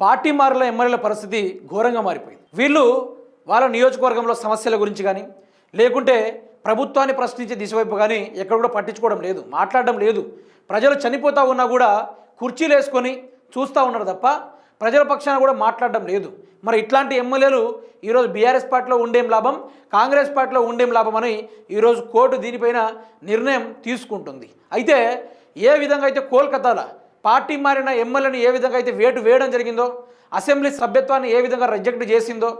Party మారుల ఎమ్మెల్యేల పరిస్థితి ఘోరంగా మారిపోయింది. వీళ్ళు వాళ్ళ నియోజకవర్గంలో సమస్యల గురించి కానీ లేకుంటే ప్రభుత్వాన్ని ప్రశ్నించే దిశవైపు కానీ ఎక్కడ కూడా పట్టించుకోవడం లేదు మాట్లాడడం లేదు. ప్రజలు చనిపోతూ ఉన్నా కూడా కుర్చీలు వేసుకొని చూస్తూ ఉన్నారు తప్ప ప్రజల పక్షాన కూడా మాట్లాడడం లేదు. మరి ఇట్లాంటి ఎమ్మెల్యేలు ఈరోజు బీఆర్ఎస్ పార్టీలో ఉండేం లాభం కాంగ్రెస్ పార్టీలో ఉండేం లాభం అని ఈరోజు కోర్టు దీనిపైన నిర్ణయం తీసుకుంటుంది. అయితే ఏ విధంగా అయితే కోల్కతాలో పార్టీ మారిన ఎమ్మెల్యేని ఏ విధంగా అయితే వేటు వేయడం జరిగిందో అసెంబ్లీ సభ్యత్వాన్ని ఏ విధంగా రిజెక్ట్ చేసిందో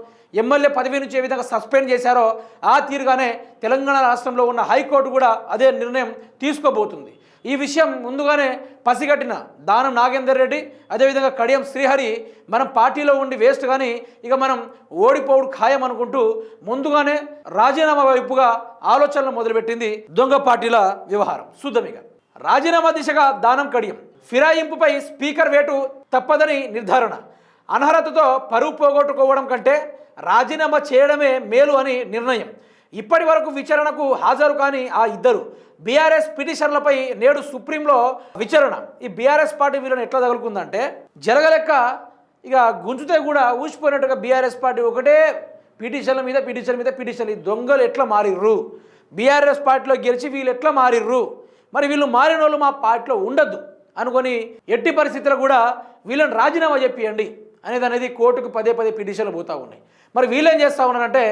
ఎమ్మెల్యే పదవి నుంచి ఏ విధంగా సస్పెండ్ చేశారో ఆ తీరుగానే తెలంగాణ రాష్ట్రంలో ఉన్న హైకోర్టు కూడా అదే నిర్ణయం తీసుకోబోతుంది. ఈ విషయం ముందుగానే పసిగట్టిన దానం నాగేందర్ రెడ్డి అదేవిధంగా కడియం శ్రీహరి మనం పార్టీలో ఉండి వేస్ట్ కానీ ఇక మనం ఓడిపోవుడు ఖాయం అనుకుంటూ ముందుగానే రాజీనామా వైపుగా ఆలోచనలు మొదలుపెట్టింది దొంగ పార్టీల వ్యవహారం. శుద్ధమిగా రాజీనామా దిశగా దానం కడియం. ఫిరాయింపుపై స్పీకర్ వేటు తప్పదని నిర్ధారణ. అనర్హతతో పరువు పోగొట్టుకోవడం కంటే రాజీనామా చేయడమే మేలు అని నిర్ణయం. ఇప్పటి వరకు విచారణకు హాజరు కాని ఆ ఇద్దరు. బీఆర్ఎస్ పిటిషన్లపై నేడు సుప్రీంలో విచారణ. ఈ బీఆర్ఎస్ పార్టీ వీళ్ళని ఎట్లా తగులుకుందంటే జరగలెక్క ఇక గుంజుతే కూడా ఊసిపోయినట్టుగా బీఆర్ఎస్ పార్టీ ఒకటే పిటిషన్ల మీద పిటిషన్ మీద పిటిషన్లు ఈ దొంగలు ఎట్లా మారిర్రు? బీఆర్ఎస్ పార్టీలో గెలిచి వీళ్ళు ఎట్లా మారిర్రు? మరి వీళ్ళు మారిన వాళ్ళు మా పార్టీలో ఉండద్దు అనుకొని ఎట్టి పరిస్థితుల్లో కూడా వీళ్ళని రాజీనామా చెప్పియండి అనేది అనేది కోర్టుకు పదే పదే పిటిషన్లు పోతూ ఉన్నాయి. మరి వీళ్ళేం చేస్తూ ఉన్నారంటే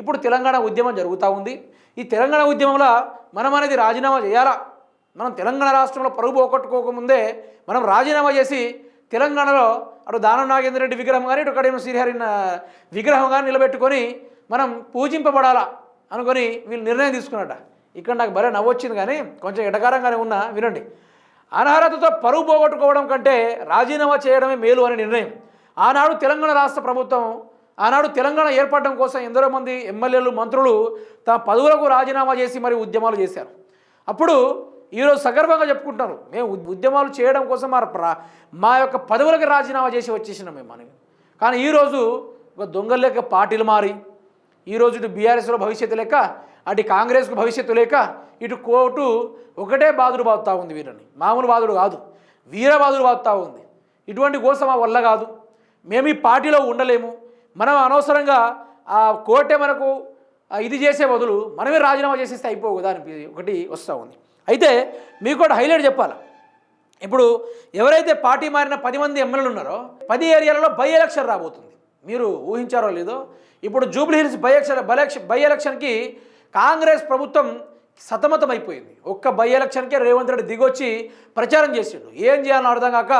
ఇప్పుడు తెలంగాణ ఉద్యమం జరుగుతూ ఉంది. ఈ తెలంగాణ ఉద్యమంలో మనం అనేది రాజీనామా చేయాలా? మనం తెలంగాణ రాష్ట్రంలో పరుగు పోగొట్టుకోకముందే మనం రాజీనామా చేసి తెలంగాణలో అటు దానం నాగేంద్ర రెడ్డి విగ్రహం కానీ ఇటు కడియం శ్రీహరి విగ్రహం కానీ నిలబెట్టుకొని మనం పూజింపబడాలా అనుకొని వీళ్ళు నిర్ణయం తీసుకున్నట ఇక్కడ నాకు భలే నవ్వొచ్చింది కానీ కొంచెం ఎటకారంగానే ఉన్నా వినండి. అనర్హతతో పరువు పోగొట్టుకోవడం కంటే రాజీనామా చేయడమే మేలు అనే నిర్ణయం. ఆనాడు తెలంగాణ రాష్ట్ర ప్రభుత్వం ఆనాడు తెలంగాణ ఏర్పడడం కోసం ఎందరో మంది ఎమ్మెల్యేలు మంత్రులు తమ పదవులకు రాజీనామా చేసి మరి ఉద్యమాలు చేశారు. అప్పుడు ఈరోజు సగర్వంగా చెప్పుకుంటారు మేము ఉద్యమాలు చేయడం కోసం మా మా యొక్క పదవులకు రాజీనామా చేసి వచ్చేసినాం మేము అని. కానీ ఈరోజు ఒక దొంగల లెక్క పార్టీలు మారి ఈరోజు బీఆర్ఎస్లో భవిష్యత్తు లేక అటు కాంగ్రెస్కు భవిష్యత్తు లేక ఇటు కోర్టు ఒకటే బాధుడు బాదుతూ ఉంది వీళ్ళని. మామూలు బాధుడు కాదు. వీరబాధుడు బాధుడు ఉంది. ఇటువంటి కోసం మా వల్ల కాదు. మేము ఈ పార్టీలో ఉండలేము. మనం అనవసరంగా ఆ కోర్టే మనకు ఇది చేసే బదులు మనమే రాజీనామా చేసేస్తే అయిపోవు దాని అని ఒకటి వస్తూ ఉంది. అయితే మీకు కూడా హైలైట్ చెప్పాలి? ఇప్పుడు ఎవరైతే పార్టీ మారిన పది మంది ఎమ్మెల్యేలు ఉన్నారో పది ఏరియాలలో బై ఎలక్షన్ రాబోతుంది. మీరు ఊహించారో లేదో ఇప్పుడు Jubilee Hills by election by ఎలక్షన్కి కాంగ్రెస్ ప్రభుత్వం సతమతం అయిపోయింది ఒక్క బై ఎలక్షన్కే రేవంత్ రెడ్డి దిగొచ్చి ప్రచారం చేసిండు. ఏం చేయాలని అర్థం కాక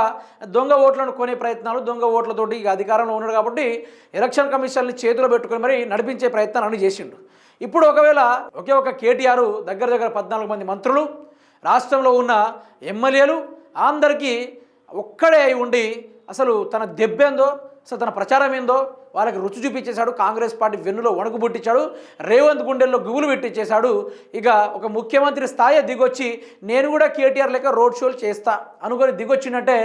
దొంగ ఓట్లను కొనే ప్రయత్నాలు దొంగ ఓట్లతోటి ఇక అధికారంలో ఉన్నాడు కాబట్టి ఎలక్షన్ కమిషన్ని చేతిలో పెట్టుకొని మరి నడిపించే ప్రయత్నాలు అన్ని చేసిండు. ఇప్పుడు ఒకవేళ ఒకే ఒక కేటీఆర్ దగ్గర దగ్గర పద్నాలుగు మంది మంత్రులు రాష్ట్రంలో ఉన్న ఎమ్మెల్యేలు అందరికీ ఒక్కడే అయి ఉండి అసలు తన దెబ్బేందో అసలు తన ప్రచారం ఏందో వాళ్ళకి రుచి చూపించేశాడు కాంగ్రెస్ పార్టీ వెన్నులో వణుకుబుట్టించాడు రేవంత్ గుండెల్లో గుబులు పెట్టించేశాడు. ఇక ఒక ముఖ్యమంత్రి స్థాయి దిగొచ్చి నేను కూడా కేటీఆర్ లెక్క రోడ్ షోలు చేస్తా అనుకొని దిగొచ్చిందంటే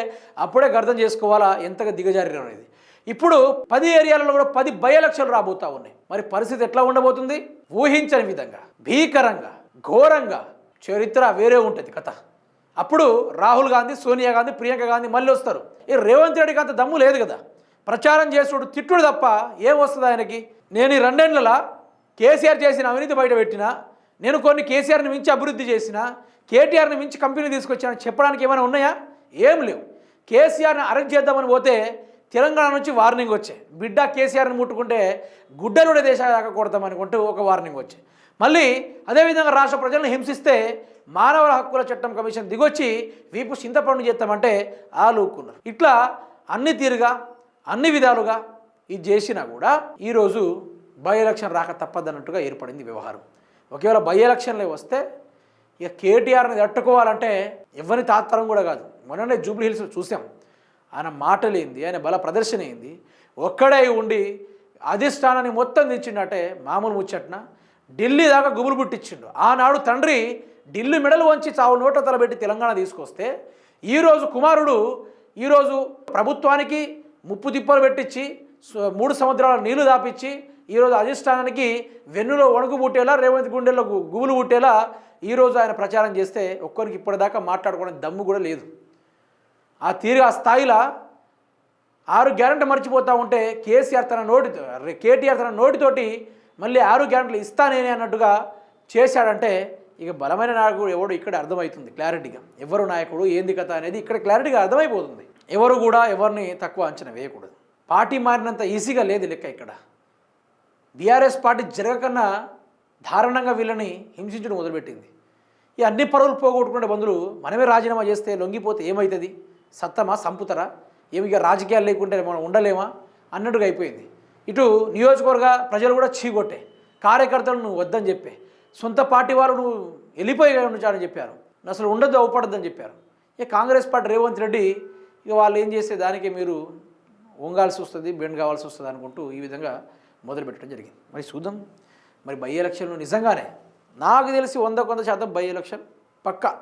అప్పుడే అర్థం చేసుకోవాలా ఎంతగా దిగజారి అనేది. ఇప్పుడు పది ఏరియాలలో కూడా పది బై ఎలక్షన్లు రాబోతా ఉన్నాయి. మరి పరిస్థితి ఎట్లా ఉండబోతుంది? ఊహించని విధంగా భీకరంగా ఘోరంగా చరిత్ర వేరే ఉంటుంది కథ. అప్పుడు రాహుల్ గాంధీ సోనియా గాంధీ ప్రియాంక గాంధీ మళ్ళీ వస్తారు. ఈ రేవంత్ రెడ్డికి అంత దమ్ము లేదు కదా. ప్రచారం చేసుడు తిట్టుడు తప్ప ఏం వస్తుంది ఆయనకి? నేను ఈ రెండేళ్ళలో కేసీఆర్ చేసిన అవినీతి బయట పెట్టిన నేను కొన్ని కేసీఆర్ని మించి అభివృద్ధి చేసిన కేటీఆర్ని మించి కంపెనీ తీసుకొచ్చాను చెప్పడానికి ఏమైనా ఉన్నాయా? ఏం లేవు. కేసీఆర్ని అరెస్ట్ చేద్దామని పోతే తెలంగాణ నుంచి వార్నింగ్ వచ్చాయి. బిడ్డ కేసీఆర్ని ముట్టుకుంటే గుడ్డలుడే దేశాక అనుకుంటూ ఒక వార్నింగ్ వచ్చాయి. మళ్ళీ అదేవిధంగా రాష్ట్ర ప్రజలను హింసిస్తే మానవ హక్కుల చట్టం కమిషన్ దిగొచ్చి వీపు చింతపండు చేస్తామంటే ఆలూకున్నారు. ఇట్లా అన్ని తీరుగా అన్ని విధాలుగా ఇది చేసినా కూడా ఈరోజు బై ఎలక్షన్ రాక తప్పదన్నట్టుగా ఏర్పడింది వ్యవహారం. ఒకవేళ బై ఎలక్షన్లే వస్తే ఇక కేటీఆర్ని తట్టుకోవాలంటే ఎవరి తాత్పరం కూడా కాదు. మొన్ననే జూబ్లీ హిల్స్ చూసాం. ఆయన మాటలేంది ఆయన బల ప్రదర్శన ఏంది? ఒక్కడే ఉండి అధిష్టానాన్ని మొత్తం తెచ్చిండటే మామూలు ముచ్చట్న? ఢిల్లీ దాకా గుబులు పుట్టించిండు. ఆనాడు తండ్రి ఢిల్లీ మెడలు వంచి చావు నోట తలబెట్టి తెలంగాణ తీసుకొస్తే ఈరోజు కుమారుడు ఈరోజు ప్రభుత్వానికి ముప్పు తిప్పలు పెట్టించి మూడు సముద్రాల నీళ్ళు దాపించి ఈరోజు అధిష్టానానికి వెన్నులో వణుకు పుట్టేలా రేవంత్ గుండెల్లో గుబులు పుట్టేలా ఈరోజు ఆయన ప్రచారం చేస్తే ఒక్కరికి ఇప్పటిదాకా మాట్లాడుకోవడం దమ్ము కూడా లేదు. ఆ తీరు ఆ స్థాయిలో ఆరు గ్యారెంటీ మర్చిపోతూ ఉంటే కేసీఆర్ తన నోటితో కేటీఆర్ తన నోటితోటి మళ్ళీ ఆరు గ్యారెంటీలు ఇస్తానేనే అన్నట్టుగా చేశాడంటే ఇక బలమైన నాయకుడు ఎవడు ఇక్కడ అర్థమవుతుంది క్లారిటీగా. ఎవరు నాయకుడు ఏంది కథ అనేది ఇక్కడ క్లారిటీగా అర్థమైపోతుంది. ఎవరు కూడా ఎవరిని తక్కువ అంచనా వేయకూడదు. పార్టీ మారినంత ఈజీగా లేదు లెక్క ఇక్కడ. బీఆర్ఎస్ పార్టీ జరగకన్నా దారుణంగా వీళ్ళని హింసించడం మొదలుపెట్టింది. ఈ అన్ని పరువులు పోగొట్టుకునే బంధువులు మనమే రాజీనామా చేస్తే లొంగిపోతే ఏమవుతుంది సత్తమా? సంపుతరా? ఏమిగా రాజకీయాలు లేకుంటే మనం ఉండలేమా? అన్నట్టుగా అయిపోయింది. ఇటు నియోజకవర్గ ప్రజలు కూడా చీకొట్టే. కార్యకర్తలు నువ్వు వద్దని చెప్పే. సొంత పార్టీ వారు నువ్వు వెళ్ళిపోయి ఉంచారని చెప్పారు. అసలు ఉండదు అవపడద్దని చెప్పారు. ఇక కాంగ్రెస్ పార్టీ రేవంత్ రెడ్డి ఇక వాళ్ళు ఏం చేస్తే దానికి మీరు వంగాల్సి వస్తుంది బెండ్ కావాల్సి వస్తుంది అనుకుంటూ ఈ విధంగా మొదలుపెట్టడం జరిగింది. మరి చూద్దాం. మరి బై ఎలక్షన్లు నిజంగానే నాకు తెలిసి వంద కొంత శాతం బై ఎలక్షన్ పక్కా.